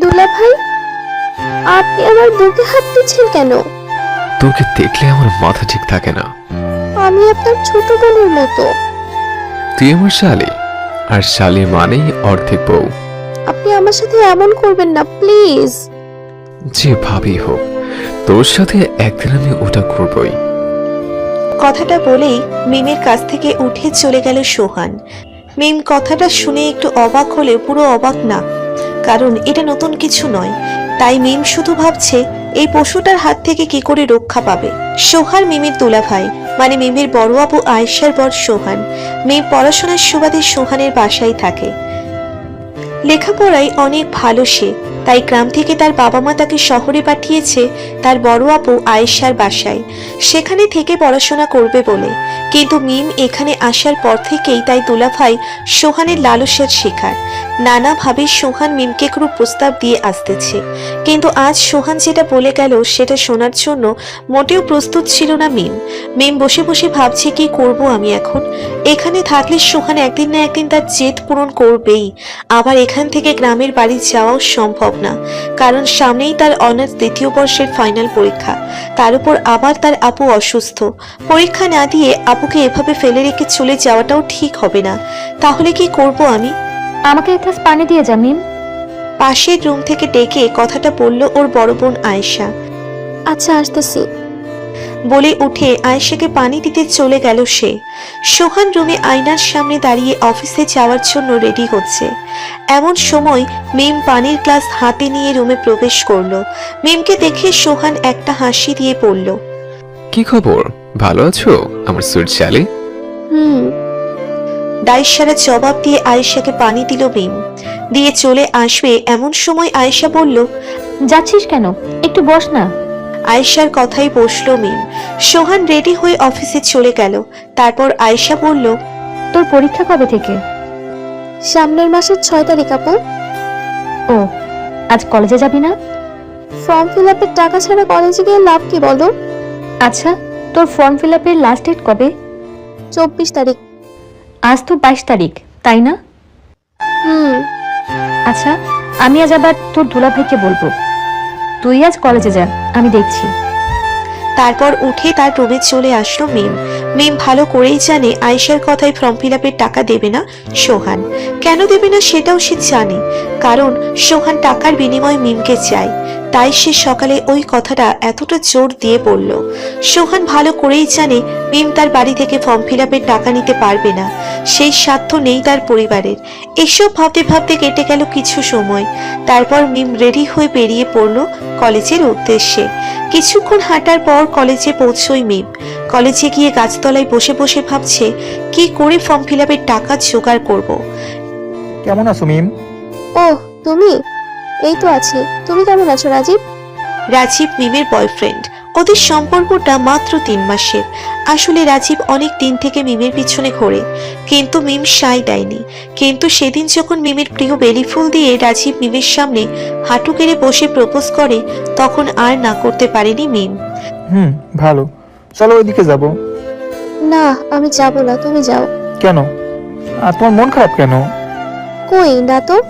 দুলা ভাই আপনি আমার বুকে হাত দিচ্ছেন কেন? তোকে দেখলে আমার মাথা ঠিক থাকে না। আমি আপনার ছোট বোনের মতো। তুই আমার শালি আর শালি মানেই অর্ধেক বউ। আপনি আমার সাথে এমন করবেন না প্লিজ। যেভাবেই হোক তোর সাথে একদিন আমি ওটা করবই। কথাটা বলেই মিমের কাছ থেকে উঠে চলে গেল সোহান। মিম কথাটা শুনে একটু অবাক হলে পুরো অবাক না। কারণ এটা নতুন কিছু নয়। তাই মিম শুধু ভাবছে, এই পশুটার হাত থেকে কি করে রক্ষা পাবে? সোহার মিমির তোলা ভাই মানে মিমির বড় আপু আয়েশার বর সোহান। মিম পড়াশোনার সুবাদে সোহানের বাসায় থাকে। লেখাপড়ায় অনেক ভালো সে। তাই গ্রাম থেকে তার বাবা মা তাকে শহরে পাঠিয়েছে তার বড় আপু আয়েশার বাসায়। সেখানে থেকে পড়াশোনা করবে বলে। কিন্তু মিম এখানে আসার পর থেকেই তাই দুলাভাই সোহানের লালসের শিকার। নানাভাবে সোহান মিমকে কোনো প্রস্তাব দিয়ে আসতেছে। কিন্তু আজ সোহান যেটা বলে গেল সেটা শোনার জন্য মোটেও প্রস্তুত ছিল না মিম। মিম বসে বসে ভাবছে, কি করব আমি এখন? এখানে থাকলে সোহান একদিন না একদিন তার জেদ পূরণ করবেই। আবার এখান থেকে গ্রামের বাড়ি যাওয়াও সম্ভব না কারণ সামনেই তার অনার্স দ্বিতীয় বর্ষের ফাইনাল পরীক্ষা। তার উপর আবার তার আপু অসুস্থ। পরীক্ষা না দিয়ে আপুকে এভাবে ফেলে রেখে চলে যাওয়াটাও ঠিক হবে না। তাহলে কি করব আমি? আমাকে এক গ্লাস পানি দিয়ে যা মিম পাশের রুম থেকে ডেকে কথাটা বলল ওর বড় বোন আয়েশা। আচ্ছা আসতেছি। বলে উঠে আয়েশাকে পানি দিতে চলে গেল সে। সোহান রুমে আয়নার সামনে দাঁড়িয়ে অফিসে যাওয়ার জন্য রেডি হচ্ছে। এমন সময় মিম পানির গ্লাস হাতে নিয়ে রুমে প্রবেশ করল। মিমকে দেখে সোহান একটা হাসি দিয়ে পড়ল কি খবর? ভালো আছো? আমার সুইট শালি? হুম। দাইসারা জবাব দিয়ে আয়েশাকে পানি দিল মিম। দিয়ে চলে আসবে। এমন সময় আয়েশা বলল যাচ্ছিস কেন? একটু বস না। আয়েশার কথাই বসল মিম। সোহান রেডি হয়ে অফিসে চলে গেল। তারপর আয়েশা বলল তোর পরীক্ষা কবে থেকে? সামনের মাসের ছয় তারিখ আপু। ও আজ কলেজে যাবি না? ফর্ম ফিল আপের টাকা ছাড়া কলেজে গিয়ে লাভ কি বলো? আচ্ছা তোর ফর্ম ফিল আপের লাস্ট ডেট কবে? চব্বিশ তারিখ। আজ তো বাইশ তারিখ তাই না? হুম। আচ্ছা আমি আজ আবার তোর দুলাভাইকে বলব। তুই আজ কলেজে যা আমি দেখছি। তারপর উঠে তার রুমে চলে আসলো মিম মিম ভালো করেই জানে আয়েশার কথায় ফর্ম ফিল টাকা দেবে না সোহান। কেন দেবে না সেটাও সে জানে। কারণ সোহান টাকার বিনিময়ে মিমকে চায়। তাই সে সকালে ওই কথাটা এতটা জোর দিয়ে বলল। সোহান ভালো করেই জানে মিম তার বাড়ি থেকে ফর্ম ফিল টাকা নিতে পারবে না। সেই সাধ্য নেই তার পরিবারের। এসব ভাবতে ভাবতে কেটে গেল কিছু সময়। তারপর মিম রেডি হয়ে বেরিয়ে পড়ল কলেজের উদ্দেশ্যে। কিছুক্ষণ হাঁটার পর কলেজে পৌঁছই মিম। কলেজে গিয়ে গাছতলায় বসে বসে ভাবছে কি করে ফর্ম ফিল আপের টাকা জোগাড় করব। কেমন আছো মিম? ও তুমি? এই তো আছি। তুমি কেমন আছো রাজীব? রাজীব মিমের বয়ফ্রেন্ড ওদের সম্পর্কটা মাত্র তিন মাসের। আসলে রাজীব অনেক দিন থেকে মিমের পিছনে ঘোরে। কিন্তু মিম সাই দেয়নি। কিন্তু সেদিন যখন মিমের প্রিয় বেলি ফুল দিয়ে রাজীব মিমের সামনে হাঁটু কেড়ে বসে প্রপোজ করে তখন আর না করতে পারেনি মিম। হুম ভালো। চলো ওইদিকে যাব। না আমি যাব না তুমি যাও। কেন? আর তোমার মন খারাপ কেন? কই না তো?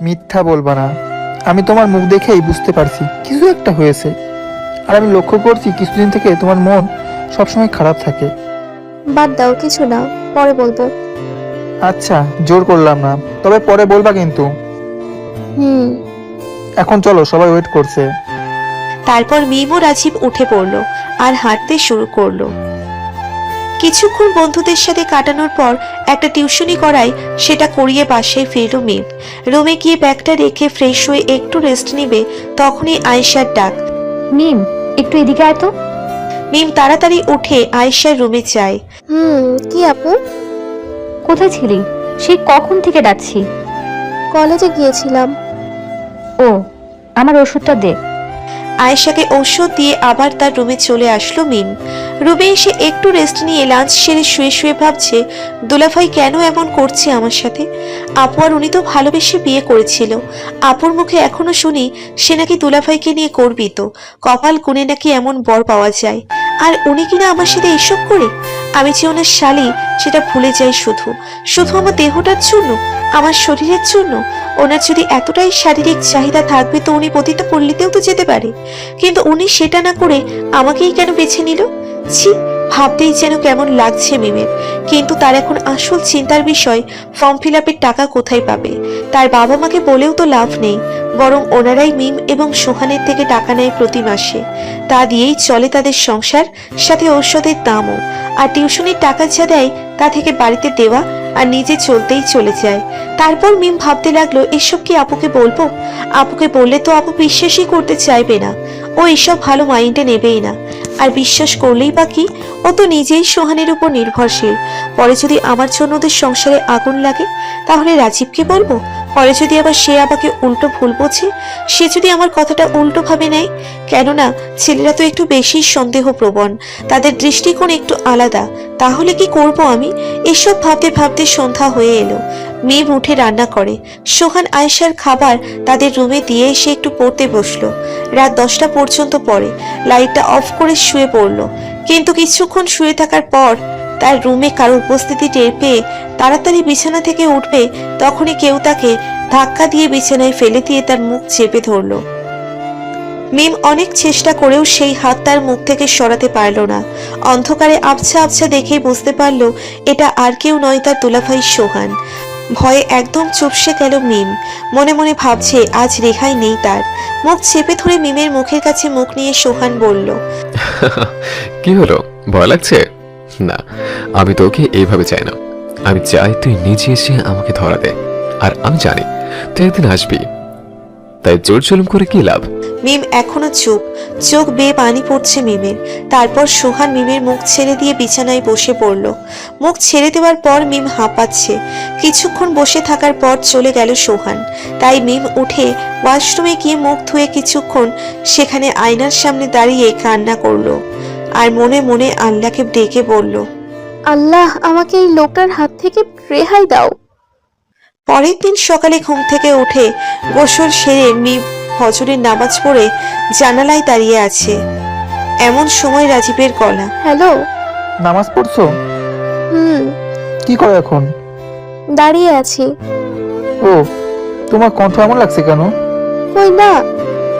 মিথ্যা বলবা না। আমি তোমার মুখ দেখেই বুঝতে পারছি কিছু একটা হয়েছে। আর আমি লক্ষ্য করছি কিছুদিন থেকে তোমার মন সবসময় খারাপ থাকে। বাদ দাও কিছু না পরে বলব। আচ্ছা জোর করলাম না তবে পরে বলবা কিন্তু। হুম। এখন চলো সবাই ওয়েট করছে। তারপর মিম ও রাজীব উঠে পড়ল আর হাঁটতে শুরু করল। কিছুক্ষণ বন্ধুদের সাথে কাটানোর পর একটা টিউশনি করাই সেটা করিয়ে বাসায় ফিরল মিম রুমে গিয়ে ব্যাগটা রেখে ফ্রেশ হয়ে একটু রেস্ট নিবে তখনই আয়েশার ডাক। মিম একটু এদিকে আয় তো। মিম তাড়াতাড়ি উঠে আয়েশার রুমে যায়। হুম কি আপু? কোথায় ছিলি? সেই কখন থেকে ডাকছি। কলেজে গিয়েছিলাম। ও আমার ওষুধটা দে। আয়েশাকে ঔষধ দিয়ে আবার তার রুমে চলে আসলো মিম। রুমে এসে একটু রেস্ট নিয়ে লাঞ্চ সেরে শুয়ে শুয়ে ভাবছে, দুলাভাই কেন এমন করছে আমার সাথে? আপু আর উনি তো ভালোবেসে বিয়ে করেছিল। আপুর মুখে এখনও শুনি সে নাকি দুলাভাইকে নিয়ে করবি তো কপাল কুনে নাকি এমন বর পাওয়া যায়। আর উনি কিনা আমার সাথে এসব করে? আমি যে ওনার শালি, সেটা ভুলে যাই শুধু। শুধু আমার দেহটার জন্য আমার শরীরের জন্য ওনার যদি এতটাই শারীরিক চাহিদা থাকবে তো উনি পতিতা পল্লীতেও তো যেতে পারে। কিন্তু উনি সেটা না করে আমাকেই কেন বেছে নিল? ছি ভাবতেই যেন কেমন লাগছে মিমের। কিন্তু তার এখন আসল চিন্তার বিষয় ফর্ম ফিল টাকা কোথায় পাবে? তার বাবা মাকে বলেও তো লাভ নেই, বরং ওনারাই মিম এবং সোহানের থেকে টাকা নেয় প্রতি মাসে। তা দিয়েই চলে তাদের সংসার, সাথে ঔষধের দামও। আর টিউশনির টাকা যা দেয়, তা থেকে বাড়িতে দেওয়া আর নিজে চলতেই চলে যায়। তারপর মিম ভাবতে লাগল, এসব কি আপুকে বলব? আপুকে বললে তো আপু বিশ্বাসই করতে চাইবে না। ও এসব ভালো মাইন্ডে নেবেই না। আর বিশ্বাস করলেই বা কি? ও তো নিজেই সোহানের উপর নির্ভরশীল। পরে যদি আমার জন্য ওদের সংসারে আগুন লাগে, তাহলে রাজীবকে বলব? পরে যদি আবার সে আমাকে উল্টো ভুল বোঝে, সে যদি আমার কথাটা উল্টো ভাবে নেয়? কেননা, ছেলেরা তো একটু বেশি সন্দেহ প্রবণ তাদের দৃষ্টিকোণ একটু আলাদা, তাহলে কি করব আমি? এসব ভাবতে ভাবতে সন্ধ্যা হয়ে এলো। মেয়ে উঠে রান্না করে। সোহান আয়েশার খাবার তাদের রুমে দিয়ে এসে একটু পড়তে বসল। রাত দশটা পর্যন্ত পরে লাইটটা অফ করে শুয়ে পড়ল। কিন্তু কিছুক্ষণ শুয়ে থাকার পর তার রুমে কারও উপস্থিতি টের পেয়ে তাড়াতাড়ি বিছানা থেকে উঠবে, তখনই কেউ তাকে ধাক্কা দিয়ে বিছানায় ফেলে দিয়ে তার মুখ চেপে ধরলো। মিম অনেক চেষ্টা করেও সেই হাত তার মুখ থেকে সরাতে পারল না। অন্ধকারে আবছা আবছা দেখেই বুঝতে পারল, এটা আর কেউ নয় তার দুলাভাই সোহান। ভয়ে একদম চুপসে গেল মিম। মনে মনে ভাবছে, আজ রেহাই নেই তার। মুখ চেপে ধরে মিমের মুখের কাছে মুখ নিয়ে সোহান বলল, কি হলো? ভয় লাগছে? না, আমি তোকে এইভাবে চাই না। আমি চাই তুই নিজে এসে আমাকে ধরা দে। আর আমি জানি, তুই একদিন আসবি। তাই জোর জুলুম করে কি লাভ? মিম এখনও চুপ। চোখ বেয়ে পানি পড়ছে মিমের। তারপর সোহান মিমের মুখ ছেড়ে দিয়ে বিছানায় বসে পড়ল। মুখ ছেড়ে দেওয়ার পর মিম হাঁপাচ্ছে। কিছুক্ষণ বসে থাকার পর চলে গেল সোহান। তাই মিম উঠে ওয়াশরুমে গিয়ে মুখ ধুয়ে কিছুক্ষণ সেখানে আয়নার সামনে দাঁড়িয়ে কান্না করল। আর মনে মনে আল্লাহকে ডেকে বলল আল্লাহ আমাকে এই লোকটার হাত থেকে রেহাই দাও। পরের দিন সকালে ঘুম থেকে উঠে গোসল সেরে মি ফজরের নামাজ পড়ে জানালায় দাঁড়িয়ে আছে। এমন সময় রাজীবের গলা হ্যালো? নামাজ পড়ছো? হুম। কি করো এখন? দাঁড়িয়ে আছি। ও তোমার কণ্ঠ এমন লাগছে কেন? কই না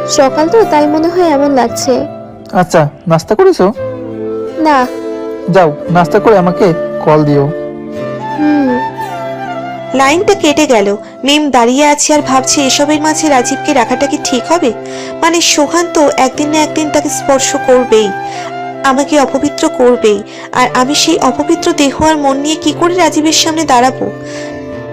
সকাল তো তাই মনে হয় এমন লাগছে। আচ্ছা নাস্তা করেছ? না। যাও নাস্তা করে আমাকে কল দিও। হুম। লাইনটা কেটে গেল। মিম দাঁড়িয়ে আছে আর ভাবছে এসবের মাঝে রাজীবকে রাখাটা কি ঠিক হবে? মানে সোহান তো একদিন না একদিন তাকে স্পর্শ করবেই আমাকে অপবিত্র করবেই। আর আমি সেই অপবিত্র দেহ আর মন নিয়ে কি করে রাজীবের সামনে দাঁড়াবো?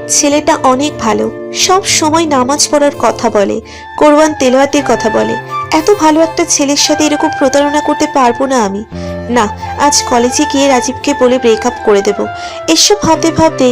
ছেলেটা অনেক ভালো সব সময় নামাজ পড়ার কথা বলে কোরবান তেলাওয়াতের কথা বলে। এত ভালো একটা ছেলের সাথে এরকম প্রতারণা করতে পারব না আমি। না, আজ কলেজে গিয়ে রাজীবকে বলে ব্রেকআপ করে দেব। এসব ভাবতে ভাবতে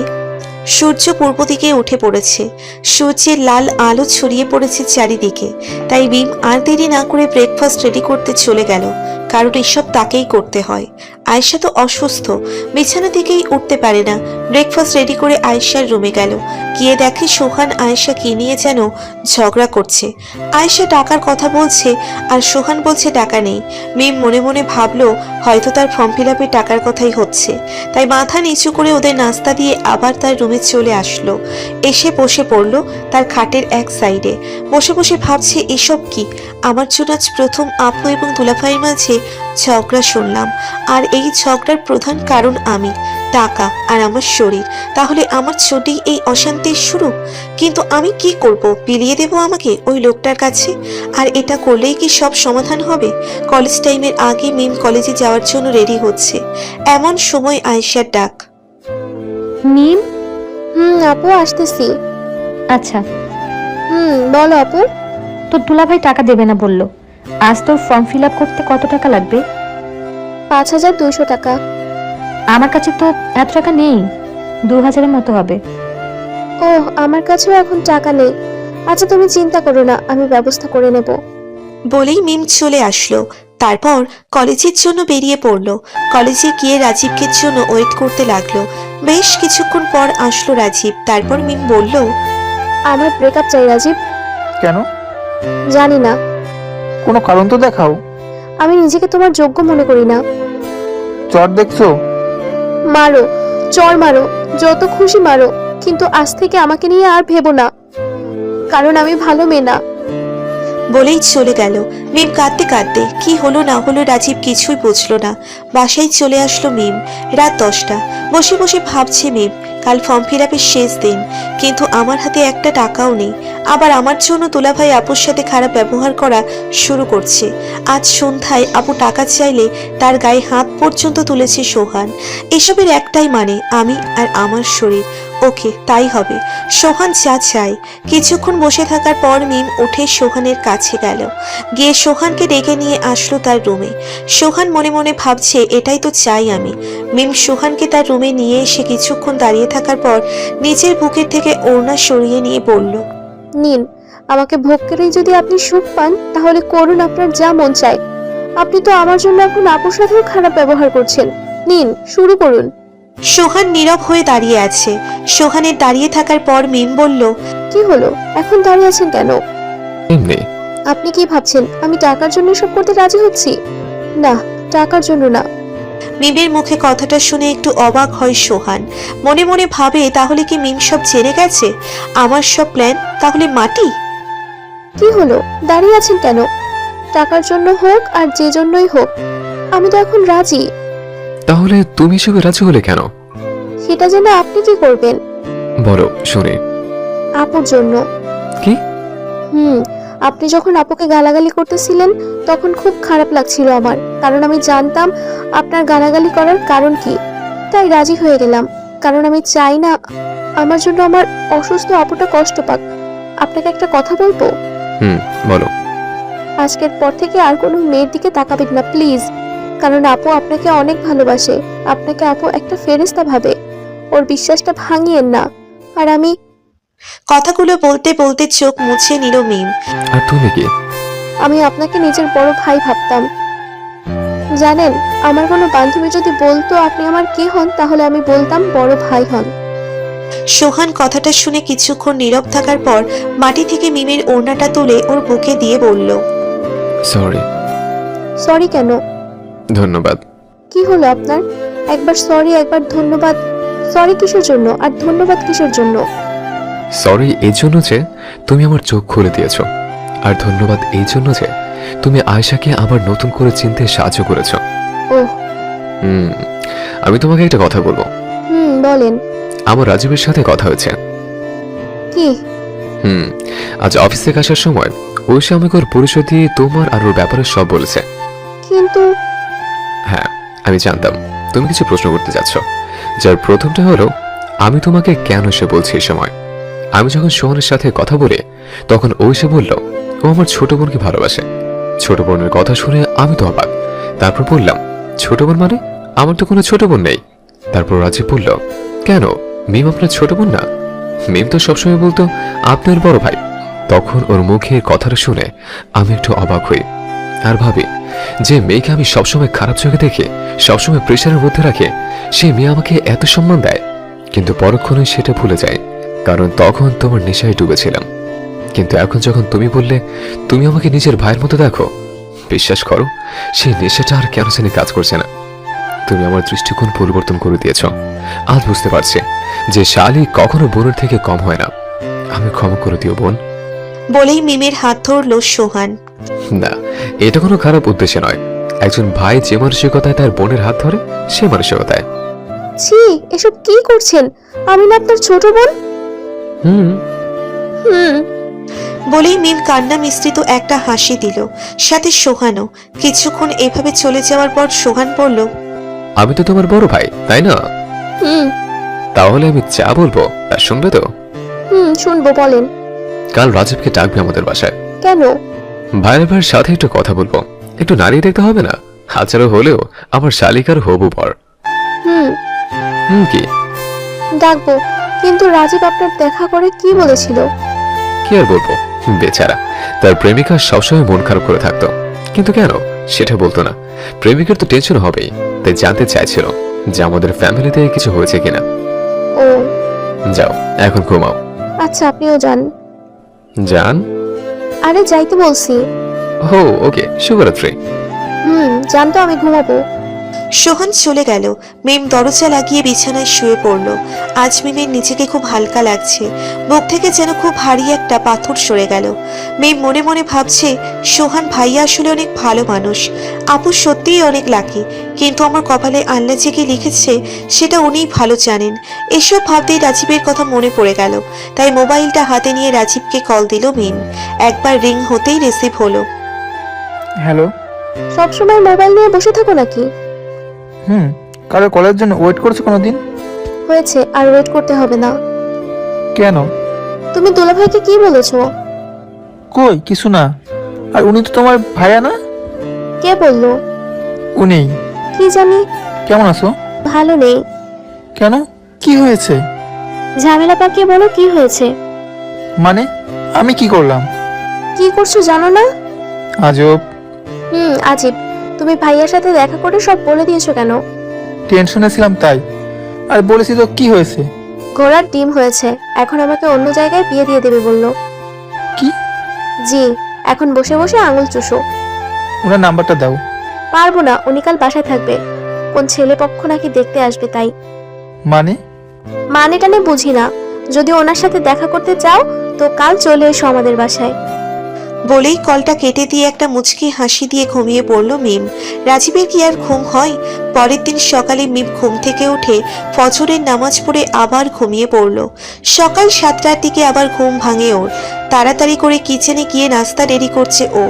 সূর্য পূর্ব দিকে উঠে পড়েছে। সূর্যের লাল আলো ছড়িয়ে পড়েছে চারিদিকে। তাই বিম আর দেরি না করে ব্রেকফাস্ট রেডি করতে চলে গেল। কারণ এসব তাকেই করতে হয়। আয়েশা তো অসুস্থ। বিছানা থেকেই উঠতে পারে না। ব্রেকফাস্ট রেডি করে আয়েশার রুমে গেল। গিয়ে দেখে সোহান আয়েশা কি নিয়ে যেন ঝগড়া করছে। আয়েশা টাকার কথা বলছে আর সোহান বলছে টাকা নেই। মিম মনে মনে ভাবলো, হয়তো তার ফর্ম ফিল টাকার কথাই হচ্ছে। তাই মাথা নিচু করে ওদের নাস্তা দিয়ে আবার তার রুমে চলে আসলো। এসে বসে পড়ল তার খাটের এক সাইডে বসে বসে ভাবছে, এসব কি? আমার জন্য আজ প্রথম আপু এবং দুলাভাইয়ের মাঝে ঝগড়া শুনলাম। আর এই ঝগড়ার প্রধান কারণ আমি টাকা আর আমার শরীর। তাহলে আমার ছোটেই এই অশান্তির শুরু? কিন্তু আমি কি করব? বিলিয়ে দেব আমাকে ওই লোকটার কাছে? আর এটা করলেই কি সব সমাধান হবে? কলেজ টাইমের আগে মিম কলেজে যাওয়ার জন্য রেডি হচ্ছে। এমন সময় আয়েশার ডাক। মিম? হুম আপু আসতেছি। আচ্ছা। হুম বলো আপু। তোর দুলাভাই টাকা দেবে না বলল। আজ তোর ফর্ম ফিল আপ করতে কত টাকা লাগবে? পাঁচ হাজার দুইশো টাকা। আমার কাছে তো এত টাকা নেই। দু হাজারের মতো হবে। ও আমার কাছেও এখন টাকা নেই। আচ্ছা তুমি চিন্তা করো না আমি ব্যবস্থা করে নেব। বলেই মিম চলে আসলো। তারপর কলেজের জন্য বেরিয়ে পড়ল। কলেজে গিয়ে রাজীবকে জন্য ওয়েট করতে লাগল। বেশ কিছুক্ষণ পর আসলো রাজীব। তারপর মিম বলল আমার ব্রেকআপ চাই রাজীব। কেন? জানি না। কোনো কারণ তো দেখাও। আমি নিজেকে তোমার যোগ্য মনে করি না। চট দেখছ? মারো চর মারো যত খুশি মারো কিন্তু আজ থেকে আমাকে নিয়ে আর ভেবো না। কারণ আমি ভালো মেয়ে না। বলেই চলে গেল। মিম কাঁদতে কাঁদতে কি হলো না হলো রাজীব কিছুই বুঝলো না। বাসায় চলে আসলো মিম রাত দশটা। বসে বসে ভাবছে মিম কাল ফর্ম ফিল আপের শেষ দিন। কিন্তু আমার হাতে একটা টাকাও নেই। আবার আমার জন্য দুলাভাই আপুর সাথে খারাপ ব্যবহার করা শুরু করছে। আজ সন্ধ্যায় আপু টাকা চাইলে তার গায়ে হাত পর্যন্ত তুলেছে সোহান। এসবের একটাই মানে আমি আর আমার শরীর। ওকে, তাই হবে। সোহান যা চায়। কিছুক্ষণ বসে থাকার পর মিম উঠে সোহানের কাছে গেল। গিয়ে সোহানকে ডেকে নিয়ে আসলো তার রুমে। সোহান মনে মনে ভাবছে, এটাই তো চাই আমি। মিম সোহানকে তার রুমে নিয়ে এসে কিছুক্ষণ দাঁড়িয়ে থাকার পর নিজের বুকের থেকে ওড়না সরিয়ে নিয়ে বলল নিন আমাকে ভোগ করেই যদি আপনি সুখ পান তাহলে করুন আপনার যা মন চায়। আপনি তো আমার জন্য এখন আপুর সাথেও খারাপ ব্যবহার করছেন। নিন শুরু করুন। সোহান নীরব হয়ে দাঁড়িয়ে আছে। সোহানের দাঁড়িয়ে থাকার পর মিম বলল কি হলো? এখন দাঁড়িয়ে আছেন কেন? এমনি। আপনি কি ভাবছেন আমি টাকার জন্য সব করতে রাজি হচ্ছি? না টাকার জন্য না। মিমের মুখে কথাটা শুনে একটু অবাক হয় সোহান। মনে মনে ভাবে তাহলে কি মিম সব জেনে গেছে? আমার সব প্ল্যান তাহলে মাটি? কি হলো? দাঁড়িয়ে আছেন কেন? টাকার জন্য হোক আর যে জন্যই হোক আমি তো এখন রাজি। তাহলে তুমি এসবে রাজি হলে কেন? সেটা জেনে আপনি কি করবেন? বলো শুনি। আপুর জন্য। কি? হুম আপনি যখন আপুকে গালাগালি করতেছিলেন তখন খুব খারাপ লাগছিল আমার। কারণ আমি জানতাম আপনার গালাগালি করার কারণ কি। তাই রাজি হয়ে গেলাম। কারণ আমি চাই না আমার জন্য আমার অসুস্থ আপুটা কষ্ট পাক। আপনাকে একটা কথা বলব? হুম বলো। আজকের পর থেকে আর কোনো মেয়ের দিকে তাকাবেন না প্লিজ। কারণ আপু আপনাকে অনেক ভালোবাসে। আপনাকে আপু একটা ফেরেস্তা ভাবে। ওর বিশ্বাসটা ভাঙিয়েন না। আর আমি কথাগুলো বলতে বলতে চোখ মুছে নিল মিম। আর তুমি কি আমি আপনাকে নিজের বড় ভাই ভাবতাম। জানেন আমার কোনো বান্ধবী যদি বলতো আপনি আমার কে হন তাহলে আমি বলতাম বড় ভাই হন। সোহান কথাটা শুনে কিছুক্ষণ নীরব থাকার পর মাটি থেকে মিমের ওড়নাটা তুলে ওর বুকে দিয়ে বলল সরি সরি কেন? ধন্যবাদ। কি হলো আপনার? একবার সরি একবার ধন্যবাদ। সরি কিসের জন্য? আর ধন্যবাদ কিসের জন্য? সরি এই জন্য যে তুমি আমার চোখ খুলে দিয়েছ। আর ধন্যবাদ এই জন্য যে তুমি আয়শাকে আবার নতুন করে চিনতে সাহায্য করেছ। ওহ। হুম আমি তোমাকে একটা কথা বলব। হুম বলেন। আমার রাজীবের সাথে কথা হয়েছে। কি? হুম আজ অফিস থেকে আসার সময় ওই সে আমাকে ওর পরিচয় দিয়ে তোমার আর ওর ব্যাপারে সব বলেছে। কিন্তু হ্যাঁ আমি জানতাম। তুমি কিছু প্রশ্ন করতে যাচ্ছ। যার প্রথমটা হলো আমি তোমাকে কেন সে বলছি এই সময়? আমি যখন সোহনের সাথে কথা বলে, তখন ও এসে বলল, ও আমার ছোট বোনকে ভালোবাসে। ছোট বোনের কথা শুনে আমি তো অবাক। তারপর বললাম, ছোট বোন মানে? আমার তো কোনো ছোট বোন নেই। তারপর রাজীব বলল, কেন? মিম আপনার ছোট বোন না? মিম তো সবসময় বলতো, আপনার বড় ভাই। তখন ওর মুখের কথাটা শুনে আমি একটু অবাক হই। আর ভাবি, যে মেয়েকে আমি সবসময় খারাপ চোখে দেখে, সবসময় প্রেশারের মধ্যে রাখে, সে মেয়ে আমাকে এত সম্মান দেয়। কিন্তু পরক্ষণে সেটা ভুলে যায়। কারণ তখন তোমার নেশায় ডুবেছিলাম। কিন্তু এখন যখন তুমি বললে তুমি আমাকে নিজের ভাইয়ের মতো দেখো বিশ্বাস করো সেই নেশাটা আর কেন জানি কাজ করছে না। তুমি আমার দৃষ্টিকোণ পরিবর্তন করে দিয়েছ। আজ বুঝতে পারছি যে শালি কখনো বোনের থেকে কম হয় না। আমি ক্ষমা করে দিও বোন। বলেই মিমের হাত ধরল সোহান। না এটা কোনো খারাপ উদ্দেশ্যে নয়। একজন ভাই যে মানসিকতায় তার বোনের হাত ধরে সে মানসিকতায়। ছি এসব কি করছেন? আমি না আপনার ছোট বোন? হুম। হুম। বলেই মিম কান্না মিশ্রিত একটা হাসি দিল। সাথে সোহানও। কিছুক্ষণ এভাবে চলে যাওয়ার পর সোহান বলল আমি তো তোমার বড় ভাই তাই না? হুম। তাহলে আমি যা বলব তা শুনবে তো? হুম শুনব বলেন। কাল রাজীবকে ডাকবে আমাদের বাসায়। কেন? ভাইয়ের ভাইয়ের সাথে একটু কথা বলব। একটু নাড়িয়ে দেখতে হবে না? হাজারো হলেও আমার শালিকার হবু পর। হুম। হুম কি? ডাকবো। কিন্তু রাজীব আপনার দেখা করে কি বলেছিল? কি আর বলব? বেচারা। তার প্রেমিকা সবসময় মন খারাপ করে থাকতো। কিন্তু কেন? সেটা বলতো না। প্রেমিকের তো টেনশন হবেই। তাই জানতে চাইছিল যে আমাদের ফ্যামিলিতে কিছু হয়েছে কিনা। ও। যাও এখন ঘুমাও। আচ্ছা আপনিও যান। যান? আরে যাইতে বলছি। ও ওকে শুভরাত্রি। হুম যান তো আমি ঘুমাবো। সোহান চলে গেল। মিম দরজা লাগিয়ে বিছানায় শুয়ে পড়ল। আজ মিমের নিজেকে খুব হালকা লাগছে। বুক থেকে যেন খুব ভারী একটা পাথর সরে গেল। মিম মনে মনে ভাবছে সোহান ভাইয়া আসলে অনেক ভালো মানুষ। আপু সত্যিই অনেক লাকি কিন্তু আমার কপালে আল্লাহ যে কি লিখেছে সেটা উনিই ভালো জানেন। এসব ভাবতেই রাজীবের কথা মনে পড়ে গেল। তাই মোবাইলটা হাতে নিয়ে রাজীবকে কল দিল মিম। একবার রিং হতেই রিসিভ হলো। হ্যালো সবসময় মোবাইল নিয়ে বসে থাকো নাকি? হুম। কারও কলের জন্য ওয়েট করছ কোনো দিন হয়েছে আর ওয়েট করতে হবে না। কেন? তুমি দুলাভাইকে কি বলেছ? কই? কিছু না। আর উনি তো তোমার ভাইয়া না? কে বলল? উনি। কি জানি? কেমন আছো? ভালো নেই। কেন? কি হয়েছে? ঝামেলা পাকিয়ে বলো কি হয়েছে? মানে? আমি কি করলাম? কি করছ জানো না? আজব। হুম আজিব। তুমি ভাইয়ার সাথে দেখা করে সব বলে দিয়েছ কেন? টেনশনে ছিলাম তাই। আর বলেছি তো কি হয়েছে? ঘোড়ার ডিম হয়েছে এখন আমাকে অন্য জায়গায় বিয়ে দিয়ে দেবে বলল। কি? জি এখন বসে বসে আঙুল চুষো। ওনার নাম্বারটা দাও। পারব না উনি কাল বাসায় থাকবে। কোন ছেলে পক্ষ নাকি দেখতে আসবে তাই। মানে? মানে টানে বুঝি না। যদি ওনার সাথে দেখা করতে চাও তো কাল চলে এসো আমাদের বাসায়। বলেই কলটা কেটে দিয়ে একটা মুচকি হাসি দিয়ে ঘুমিয়ে পড়ল মিম। রাজীবের কি আর ঘুম হয়? পরের দিন সকালে মিম ঘুম থেকে উঠে ফজরের নামাজ পড়ে আবার ঘুমিয়ে পড়ল। সকাল সাতটার দিকে আবার ঘুম ভাঙে ওর। তাড়াতাড়ি করে কিচেনে গিয়ে নাস্তা রেডি করছে ও।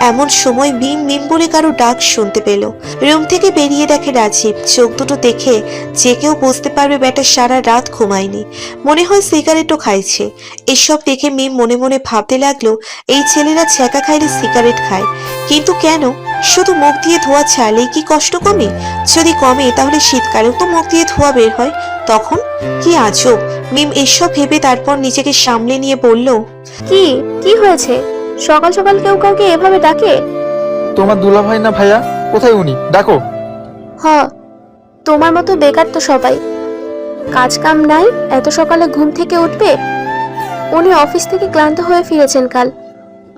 এমন সময় মিম মিম বলে কারও ডাক শুনতে পেল। রুম থেকে বেরিয়ে দেখে রাজীব। চোখ দুটো দেখে যে কেউ বুঝতে পারবে ব্যাটা সারা রাত ঘুমায়নি। মনে হয় সিগারেটও খাইছে। এসব দেখে মিম মনে মনে ভাবতে লাগল, এই ছেলেরা ছ্যাঁকা খাইলে সিগারেট খায়। কিন্তু কেন? শুধু মুখ দিয়ে ধোয়া ছাড়লেই কি কষ্ট কমে? যদি কমে তাহলে শীতকালেও তো মুখ দিয়ে ধোয়া বের হয়। তখন? কি আজব! মিম এসব ভেবে তারপর নিজেকে সামলে নিয়ে বলল কি? কি হয়েছে? সকাল সকাল কেউ কাউকে এভাবে ডাকে? তোমার দুলাভাই না ভাইয়া? কোথায় উনি? ডাকো। হ তোমার মতো বেকার তো সবাই। কাজ কাম নাই এত সকালে ঘুম থেকে উঠবে? উনি অফিস থেকে ক্লান্ত হয়ে ফিরেছেন কাল।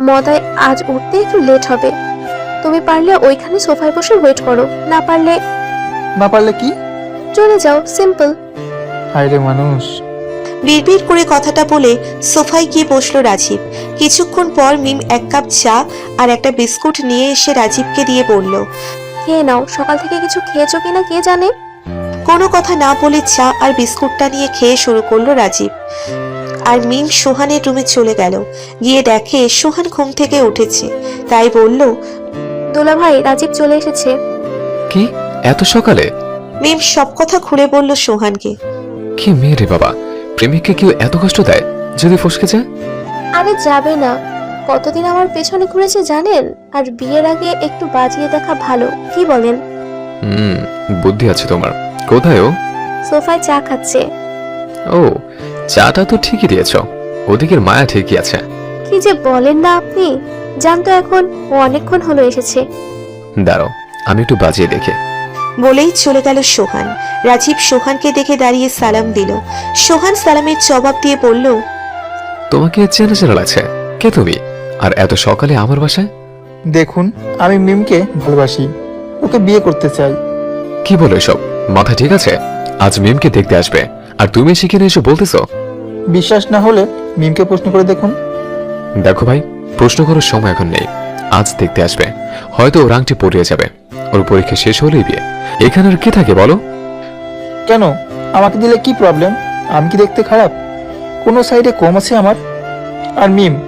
মদায় আজ উঠতে একটু লেট হবে। তুমি পারলে ওইখানে সোফায় বসে ওয়েট করো না পারলে না পারলে কি? চলে যাও সিম্পল হায়রে মানুষ। বিড়বিড় করে কথাটা বলে সোফায় গিয়ে বসল রাজীব। কিছুক্ষণ পর মিম এক কাপ চা আর একটা বিস্কুট নিয়ে এসে রাজীবকে দিয়ে বলল খেয়ে নাও সকাল থেকে কিছু খেয়েছো কিনা কে জানে? কোনো কথা না বলে চা আর বিস্কুটটা নিয়ে খেয়ে শুরু করল রাজীব। আর মিম সোহানের রুমে চলে গেল। গিয়ে দেখে সোহান ঘুম থেকে উঠেছে। তাই বলল দোলা ভাই রাজীব চলে এসেছে। কি? এত সকালে? মিম সব কথা খুলে বলল সোহানকে। কি মেয়ে রে বাবা? প্রেমিককে কেউ এত কষ্ট দেয় যদি ফসকে যায়? আরে যাবে না। কতদিন আমার পেছনে ঘুরেছে জানেন? আর বিয়ের আগে একটু বাজিয়ে দেখা ভালো। কি বলেন? হুম বুদ্ধি আছে তোমার। কোথায় ও? সোফায় চা খাচ্ছে। ও চাটা তো ঠিকই দিয়েছ। ওদিকের মায়া ঠিকই আছে। কি যে বলেন না আপনি? জান তো এখন ও অনেকক্ষণ হলো এসেছে। দাঁড়াও আমি একটু বাজিয়ে দেখে। বলেই চলে গেল সোহান। রাজীব সোহানকে দেখে দাঁড়িয়ে সালাম দিল। সোহান সালামের জবাব দিয়ে বলল তোমাকে চেনা চেনা লাগছে। কে তুমি? আর এত সকালে আমার বাসায়? দেখুন আমি মিমকে ভালোবাসি। ওকে বিয়ে করতে চাই। কি বলো এসব? মাথা ঠিক আছে? আজ মিমকে দেখতে আসবে। আর তুমি সেখানে এসে বলতেছো? বিশ্বাস না হলে মিমকে প্রশ্ন করে দেখুন। দেখো ভাই প্রশ্ন করার সময় এখন নেই। আজ দেখতে আসবে। হয়তো ওর আংটি পড়িয়ে যাবে। ওর পরীক্ষা শেষ হলেই বিয়ে। এখানে আর কে থাকে বলো? কেন? আমাকে দিলে কি প্রবলেম আমি কি দেখতে খারাপ? কোনো সাইডে কম আছে আমার? আর মিম,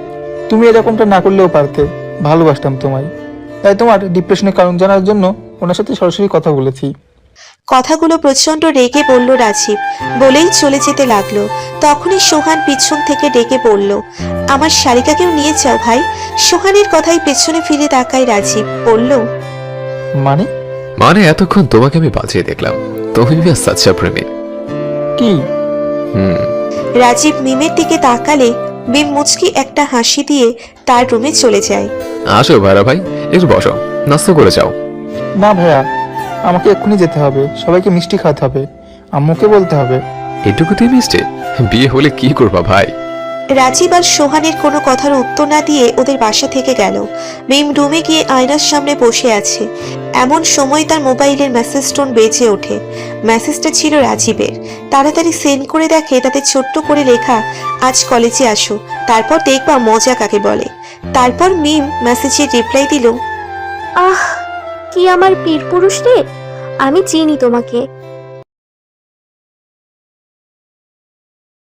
তুমি এরকমটা না করলেও পারতে। ভালোবাসতাম তোমায়। তাই তোমার ডিপ্রেশনের কারণ জানার জন্য ওনার সাথে সরাসরি কথা বলেছি। কথাগুলো প্রচণ্ড রেগে বলল রাজীব বলেই চলে যেতে লাগল। তখনই সোহান পিছন থেকে ডেকে বলল আমার শালিকাকেও নিয়ে যাও ভাই। সোহানের কথাই পেছনে ফিরে তাকায় রাজীব বলল মানে? মানে এতক্ষণ তোমাকে আমি বাঁচিয়ে দেখলাম। তুমি ব্যাস আচ্ছা প্রেমিক কি? হুম। রাজীব মিমের দিকে তাকালে মিম মুচকি একটা হাসি দিয়ে তার রুমে চলে যায়। আসো ভাইরা ভাই একটু বসো। নাস্তা করে যাও। না ভাইয়া আমাকে এক্ষুনি যেতে হবে। সবাইকে মিষ্টি খাওয়াতে হবে। আম্মুকে বলতে হবে। এটুকুতেই মিষ্টি? বিয়ে হলে কি করবা ভাই? রাজীব আর সোহানের কোনো কথার উত্তর না দিয়ে ওদের বাসা থেকে গেল। মিম রুমে গিয়ে আয়নার সামনে বসে আছে। এমন সময় তার মোবাইলের মেসেজ টোন বেজে ওঠে। মেসেজটা ছিল রাজীবের। তাড়াতাড়ি সেন্ড করে দেখে তাতে ছোট্ট করে লেখা আজ কলেজে আসো। তারপর দেখবা মজা কাকে বলে। তারপর মিম মেসেজের রিপ্লাই দিল আহ কি আমার পীর পুরুষ রে? আমি চিনি তোমাকে।